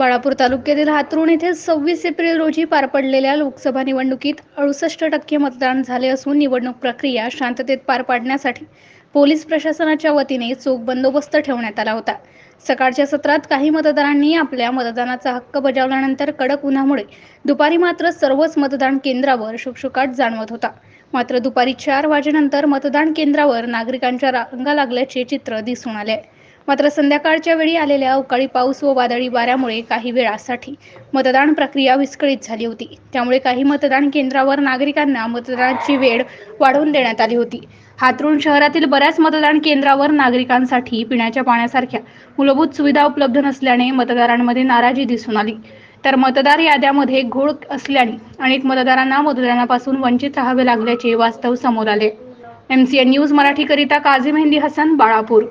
बाळापूर तालुक्यातील हातरुण येथे सव्वीस एप्रिल रोजी पार पडलेल्या लोकसभा निवडणुकीत अडुसष्ट टक्के मतदान झाले असून निवडणूक प्रक्रिया शांततेत पार पाडण्यासाठी पोलीस प्रशासनाच्या वतीने चोख बंदोबस्त ठेवण्यात आला होता. सकाळच्या सत्रात काही मतदारांनी आपल्या मतदानाचा हक्क बजावल्यानंतर कडक उन्हामुळे दुपारी मात्र सर्वच मतदान केंद्रावर शुकशुकाट जाणवत होता. मात्र दुपारी चार वाजेनंतर मतदान केंद्रावर नागरिकांच्या रांगा लागल्याचे चित्र दिसून आले मात्र संध्याकाळच्या वेळी आलेल्या अवकाळी पाऊस व वादळी वाऱ्यामुळे काही वेळासाठी मतदान प्रक्रिया विस्कळीत झाली होती. त्यामुळे काही मतदान केंद्रावर नागरिकांना मतदानाची वेळ वाढवून देण्यात आली होती. हातरुण शहरातील बऱ्याच मतदान केंद्रावर नागरिकांसाठी पिण्याच्या पाण्यासारख्या मूलभूत सुविधा उपलब्ध नसल्याने मतदारांमध्ये नाराजी दिसून आली. तर मतदार याद्यामध्ये घोळ असल्याने अनेक मतदारांना मतदानापासून वंचित राहावे लागल्याचे वास्तव समोर आले. एम सी एन न्यूज मराठीकरिता काझी मेहंदी हसन बाळापूर.